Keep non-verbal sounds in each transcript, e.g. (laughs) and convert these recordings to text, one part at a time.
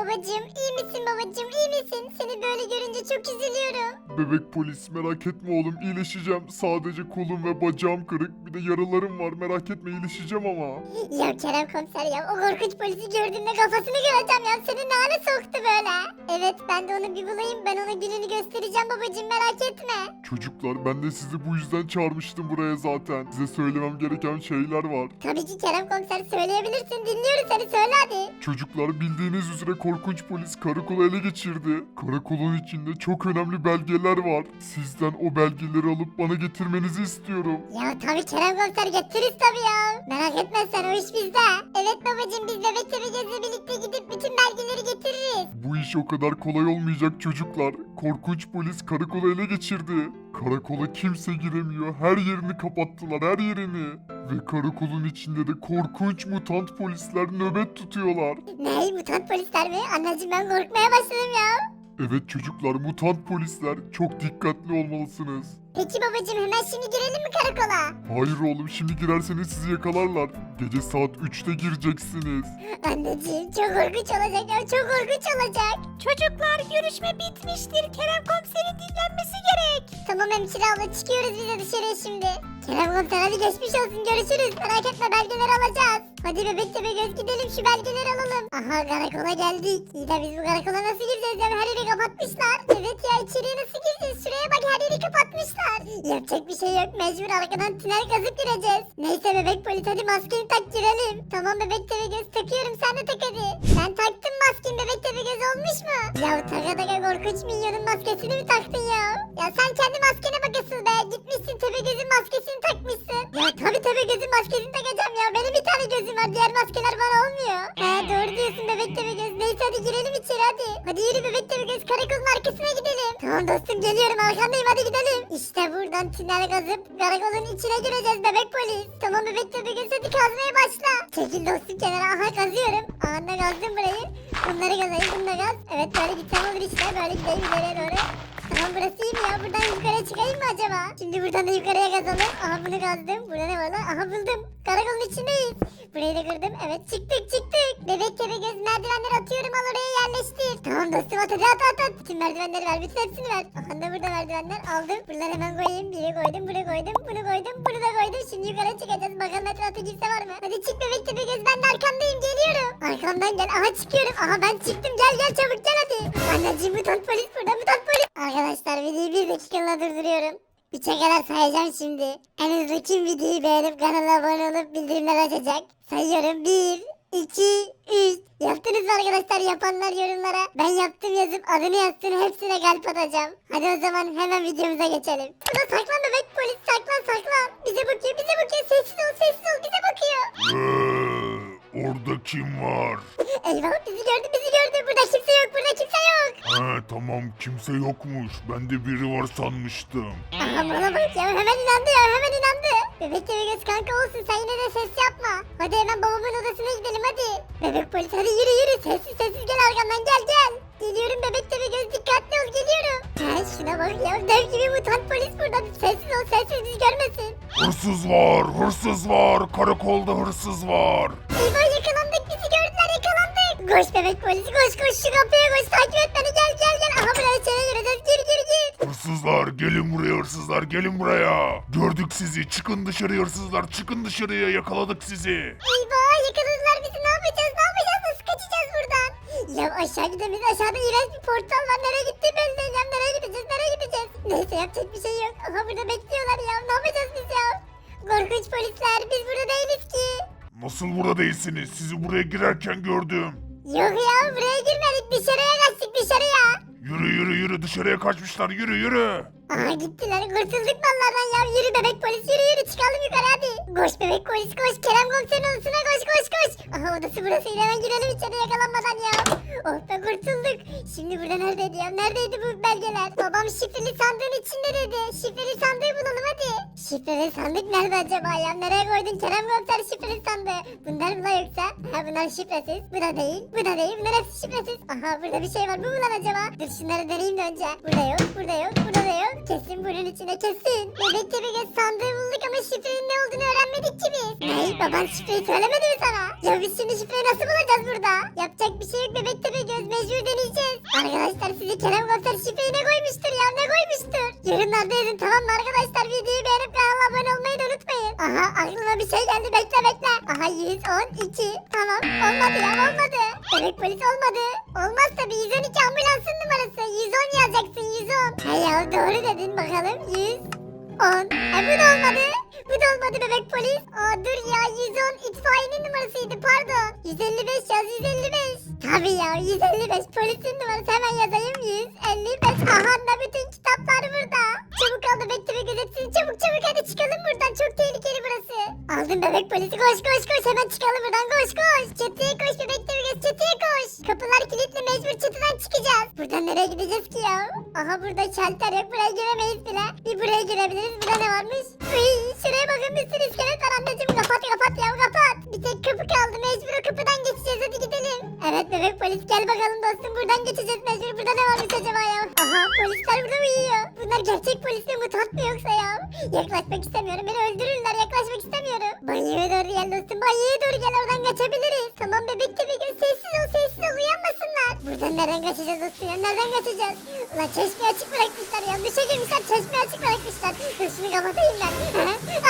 Babacım iyi misin babacım iyi misin? Seni böyle görünce çok üzülüyorum. Bebek polis merak etme oğlum iyileşeceğim. Sadece kolum ve bacağım kırık. Bir de yaralarım var merak etme iyileşeceğim ama. Ya Kerem komiser ya o korkunç polisi gördüğümde kafasını kıracağım ya. Seni ne hale soktu böyle? Evet ben de onu bir bulayım ben ona gününü göstereceğim babacım merak etme. Çocuklar ben de sizi bu yüzden çağırmıştım buraya zaten. Size söylemem gereken şeyler var. Tabii ki Kerem komiser söyleyebilirsin dinliyoruz seni söyle hadi. Çocuklar bildiğiniz üzere korkunç polis karakolu ele geçirdi. Karakolun içinde çok önemli belgeler var. Sizden o belgeleri alıp bana getirmenizi istiyorum. Ya tabii Kerem komiser getiririz tabii ya. Merak etme sen o iş bizde. Evet babacım biz bebek gözle birlikte gidip bütün belgeleri getiririz. Bu iş o kadar kolay olmayacak çocuklar. Korkunç polis karakolu ele geçirdi. Karakola kimse giremiyor. Her yerini kapattılar, her yerini. Ve karakolun içinde de korkunç mutant polisler nöbet tutuyorlar. Ne mutant polisler mi? Anneciğim ben korkmaya başladım ya. Evet çocuklar, mutant polisler. Çok dikkatli olmalısınız. Peki babacım hemen şimdi girelim mi karakola? Hayır oğlum, şimdi girerseniz sizi yakalarlar. Gece saat 3'te gireceksiniz. (laughs) Anneciğim çok korkunç olacak ya çok korkunç olacak. Çocuklar görüşme bitmiştir. Kerem komiserin dinlenmesi gerek. Tamam hemşire abla çıkıyoruz biz de dışarıya şimdi. Kerem komiser hadi geçmiş olsun görüşürüz. Merak etme belgeleri alacağız. Hadi bebek tepe göz gidelim şu belgeleri alalım. Aha karakola geldik. İyi biz bu karakola nasıl gireceğiz ya her yeri kapatmışlar. Evet ya içeriye nasıl gireceğiz? Şuraya bak her yeri kapatmışlar. Yapacak bir şey yok mecbur arkadan tünel kazıp gireceğiz. Neyse bebek polis hadi maskeni tak girelim. Tamam bebek tepe göz takıyorum sen de tak hadi. Ben taktım maskeni bebek tepe göz olmuş mu? Ya taka taka korkunç minyonun maskesini mi taktın ya? Ya sen kendi maskene bak gözün maskesini takmışsın. Ya tabi tepe gözün maskesini takacağım ya. Benim bir tane gözüm var diğer maskeler bana olmuyor. He doğru diyorsun bebek tepe göz. Neyse hadi girelim içeri hadi. Hadi yürü bebek tepe göz karakolun arkasına gidelim. Tamam dostum geliyorum arkandayım hadi gidelim. İşte buradan tünel kazıp karakolun içine gireceğiz bebek polis. Tamam bebek tepe göz hadi kazmaya başla. Çekil dostum kenara aha kazıyorum. Aha da kazdım burayı. Bunları kazayım da kaz. Evet böyle gitsem olur işte böyle gideyim ileriye doğru. Tamam burası iyi mi ya? Buradan yukarıya çıkayım mı acaba? Şimdi buradan da yukarıya kazalım. Aha bunu kazdım. Burada ne var lan? Aha buldum. Karakolun içindeyiz. Burayı da kırdım. Evet çıktık çıktık. Bebek tepe göz merdivenleri atıyorum al oraya yerleştir. Tamam dostum at hadi at at at. Bütün merdivenleri ver. Bütün hepsini ver. Aha da burada merdivenler aldım. Buraları hemen koyayım. Biri koydum. Bunu koydum. Bunu koydum. Bunu da koydum. Şimdi yukarı çıkacağız. Bakalım etrafta kimse var mı? Hadi çık bebek tepe göz. Ben de arkandayım. Geliyorum. Arkamdan gel. Aha çıkıyorum. Aha ben çıktım. Gel gel çabuk gel hadi. Anneciğim mutant polis burada. Mutant. Arkadaşlar videoyu bir dakikalığına durduruyorum. Üçe kadar sayacağım şimdi. En hızlı kim videoyu beğenip kanala abone olup bildirimler açacak? Sayıyorum. 1, 2, 3. Yaptınız arkadaşlar yapanlar yorumlara. Ben yaptım yazıp adını yazsın hepsine kalp atacağım. Hadi o zaman hemen videomuza geçelim. Burada saklan bebek polis saklan saklan. Bize bakıyor bize bakıyor sessiz ol sessiz ol bize bakıyor. Orada kim var? Eyvah bizi gördü bizi gördü. Burada kimse yok burada kimse yok. He tamam kimse yokmuş. Ben de biri var sanmıştım. Aha bana bak ya hemen inandı ya hemen inandı. Bebek göz kanka olsun sen yine de ses yapma. Hadi hemen babamın odasına gidelim hadi. Bebek polis hadi yürü yürü sessiz sessiz gel arkamdan gel gel. Geliyorum bebek göz dikkatli ol geliyorum. He şuna bak ya dev gibi mutant polis burada. Sessiz ol sessiz bizi görmesin. Hırsız var, hırsız var. Karakolda hırsız var. Koş bebek polis koş koş. Şu kapıya koş. Takip et beni. Gel gel gel. Aha buraya içeri gireceğiz. Gir gir gir. Hırsızlar gelin buraya hırsızlar. Gelin buraya. Gördük sizi. Çıkın dışarıya hırsızlar. Çıkın dışarıya. Yakaladık sizi. Eyvah yakaladılar bizi. Ne yapacağız? Ne yapacağız? Nasıl kaçacağız buradan? Ya aşağı gidemeyiz. Aşağıda iğrenç bir portal var. Nereye gitti belli değil. Ya nereye gideceğiz? Nereye gideceğiz? Neyse yapacak bir şey yok. Aha burada bekliyorlar ya. Ne yapacağız biz ya? Korkunç polisler. Biz burada değiliz ki. Nasıl burada değilsiniz? Sizi buraya girerken gördüm. Yok ya buraya girmedik dışarıya kaçtık dışarıya. Yürü yürü yürü dışarıya kaçmışlar yürü yürü. Aha gittiler kurtulduk mallardan ya yürü bebek polis yürü yürü çıkalım yukarı hadi. Koş bebek polis koş Kerem komiserin odasına koş koş koş. Aha odası burası hemen girelim içeri yakalanmadan ya. Oh be kurtulduk. Şimdi burada neredeydi ya neredeydi bu belgeler? Babam şifreli sandığın içinde dedi. Şifreli sandığı bulalım hadi. Şifreli sandık nerede acaba ya? Nereye koydun Kerem komiser şifreli sandığı? Bunlar mı yoksa? Ha bunlar şifresiz. Bu da değil. Bu da değil. Bunlar hepsi şifresiz. Aha burada bir şey var. Bu mu lan acaba? Dur şunları deneyeyim de önce. Burada yok. Burada yok. Burada da yok. Kesin bunun içine kesin. Bebek tepe göz sandığı bulduk ama şifrenin ne olduğunu öğrenmedik ki biz. Ne? Baban şifreyi söylemedi mi sana? Ya biz şimdi şifreyi nasıl bulacağız burada? Yapacak bir şey yok bebek tepe göz mecbur deneyeceğiz. Arkadaşlar sizi Kerem Komiser şifreyi ne koymuştur ya ne koymuştur? Yorumlarda yazın tamam mı arkadaşlar? Videoyu beğenip kanala abone olmayı da unutmayın. Aha aklıma bir şey geldi bekle bekle. Aha 112 tamam olmadı ya olmadı. Bebek polis olmadı. Olmaz tabi 112 ambulansın numarası. 110 yazacaksın 110. He ya doğru dedin bakalım 110. E bu da olmadı. Bu da olmadı bebek polis. Aa dur ya 110 itfaiyenin numarasıydı pardon. 155 yaz 155. Tabii ya 155 polisin numarası hemen yazayım 155. Aha da bütün al bebek gibi gözetsin çabuk çabuk hadi çıkalım buradan çok tehlikeli burası. Aldım bebek polisi koş koş koş hemen çıkalım buradan koş koş. Çatıya koş bebek gibi göz çatıya koş. Kapılar kilitli mecbur çatıdan çıkacağız. Buradan nereye gideceğiz ki ya? Aha burada şalter yok buraya giremeyiz bile. Bir buraya girebiliriz burada ne varmış? Uy, şuraya bakın bir sürü iskelet var anneciğim kapat kapat ya kapat. Bir tek kapı kaldı mecbur o kapıdan geçeceğiz hadi gidelim. Evet bebek polis gel bakalım dostum buradan geçeceğiz mecbur burada ne varmış acaba ya? Aha polisler burada uyuyor. Bunlar gerçek polis mi mutant mı yoksa ya? Yaklaşmak istemiyorum beni öldürürler yaklaşmak istemiyorum. Banyoya doğru gel dostum banyoya doğru gel oradan kaçabiliriz. Tamam bebek gibi gel sessiz ol sessiz ol uyanmasınlar. Buradan nereden kaçacağız dostum ya nereden kaçacağız? Ulan çeşmeyi açık bırakmışlar yanlışa girmişler çeşmeyi açık bırakmışlar. Şunu kapatayım ben.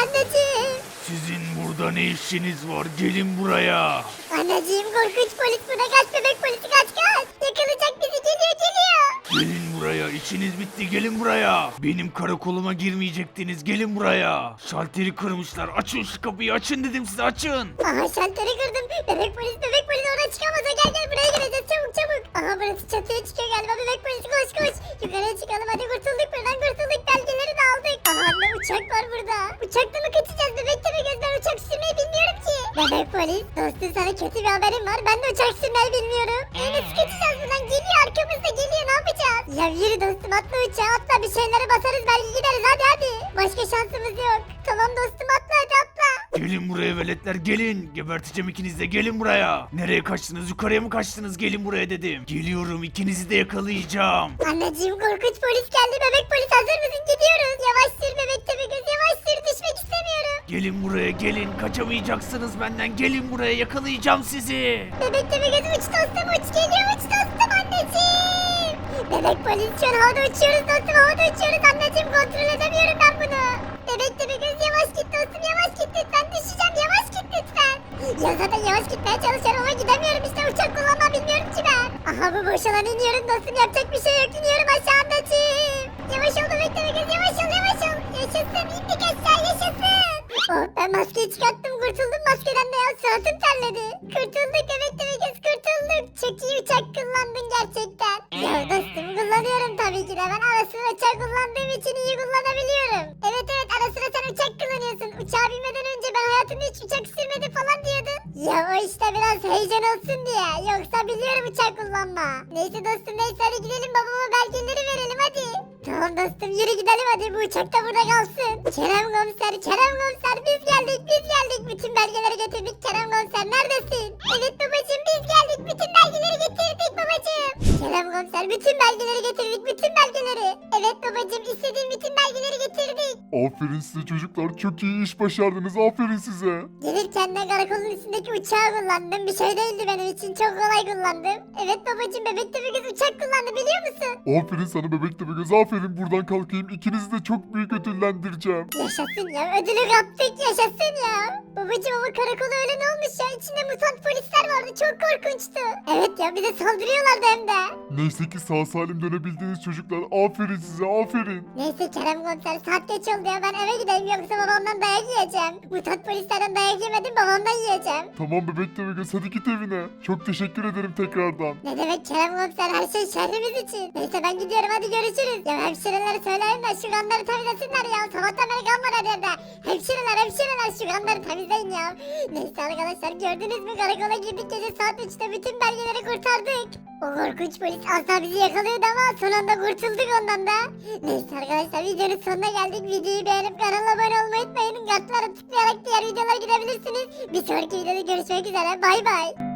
Anneciğim. Sizin burada ne işiniz var? Gelin buraya. Anneciğim korkunç polis burada kaç bebek polisi buraya. İşiniz bitti. Gelin buraya. Benim karakoluma girmeyecektiniz. Gelin buraya. Şalteri kırmışlar. Açın şu kapıyı. Açın dedim size açın. Aha şalteri kırdım. Bebek polis bebek polis oradan çıkamaz. O Gel gel buraya gireceğiz çabuk çabuk. Aha burası çatıya çıkıyor galiba bebek polis koş koş. Yukarıya çıkalım hadi kurtulduk buradan kurtulduk. Belgeleri de aldık. Aha anne uçak var burada. Uçakla mı kaçacağız bebek tabi göz ben uçak sürmeyi bilmiyorum ki. Bebek polis dostum sana kötü bir haberim var. Ben de uçak sürmeyi bilmiyorum. E nasıl kaçacağız buradan? Geliyor arkamızda geliyor? Ya yürü dostum atla uçağa atla bir şeylere basarız belki gideriz hadi hadi. Başka şansımız yok. Tamam dostum atla hadi atla. Gelin buraya veletler gelin. Geberteceğim ikiniz de gelin buraya. Nereye kaçtınız? Yukarıya mı kaçtınız? Gelin buraya dedim. Geliyorum ikinizi de yakalayacağım. Anneciğim korkunç polis geldi bebek polis hazır mısın gidiyoruz. Yavaş sür bebek tabi göz yavaş sür düşmek istemiyorum. Gelin buraya gelin. Kaçamayacaksınız benden. Gelin buraya yakalayacağım sizi. Bebek tabi göz uç dostum Bebek polis havada uçuyoruz dostum havada uçuyoruz anneciğim kontrol edemiyorum ben bunu. Bebek tabi göz yavaş git dostum yavaş git lütfen düşeceğim yavaş git lütfen. Ya zaten yavaş gitmeye çalışıyorum ama gidemiyorum işte uçak kullanma bilmiyorum ki ben. Aha bu boş alan iniyorum dostum yapacak bir şey yok iniyorum aşağı anneciğim. Yavaş ol bebek tabi göz yavaş ol yavaş ol. Yaşasın indik aşağı yaşasın. Oh ben maskeyi çıkarttım kurtuldum maskeden de ya suratım Uçağa binmeden önce ben hayatımda hiç uçak sürmedim falan diyordun. Ya o işte biraz heyecan olsun diye. Yoksa biliyorum uçak kullanma. Neyse dostum neyse hadi gidelim babama belgeleri verelim hadi. Tamam dostum yürü gidelim hadi bu uçak da burada kalsın. Kerem komiser Kerem komiser biz geldik biz geldik. Bütün belgeleri getirdik Kerem komiser neredesin? Evet babacığım biz geldik bütün belgeleri getirdik babacığım. Kerem komiser bütün belgeleri getirdik bütün belgeleri. Evet belgeleri getirdik. Aferin size çocuklar çok iyi iş başardınız aferin size. Gelirken de karakolun üstündeki uçağı kullandım. Bir şey değildi benim için. Çok kolay kullandım. Evet babacığım bebek de bir kız uçak kullandı biliyor musun? Aferin sana bebek tepe göz aferin buradan kalkayım ikinizi de çok büyük ödüllendireceğim. Yaşasın ya ödülü kaptık yaşasın ya. Babacığım ama karakola öyle ne olmuş ya? İçinde mutant polisler vardı çok korkunçtu. Evet ya bize saldırıyorlardı hem de. Neyse ki sağ salim dönebildiniz çocuklar aferin size aferin. Neyse Kerem komiser saat geç oldu ya ben eve gideyim yoksa babamdan dayak yiyeceğim. Mutant polislerden dayak yemedim babamdan yiyeceğim. Tamam bebek tepe göz hadi git evine. Çok teşekkür ederim tekrardan. Ne demek Kerem komiser her şey şehrimiz için. Neyse ben gidiyorum hadi görüşürüz. Ya hemşirelere söyleyin de şu kanları temizlesinler ya. Sabahtan beri kan var her yerde. Hemşireler hemşireler şu kanları temizleyin ya. Neyse arkadaşlar gördünüz mü karakola girdik gece saat 3'te bütün belgeleri kurtardık. O korkunç polis daha bizi yakalıyordu ama son anda kurtulduk ondan da. Neyse arkadaşlar videonun sonuna geldik. Videoyu beğenip kanala abone olmayı unutmayın. Kartlara tıklayarak diğer videolara gidebilirsiniz. Bir sonraki videoda görüşmek üzere. Bay bay.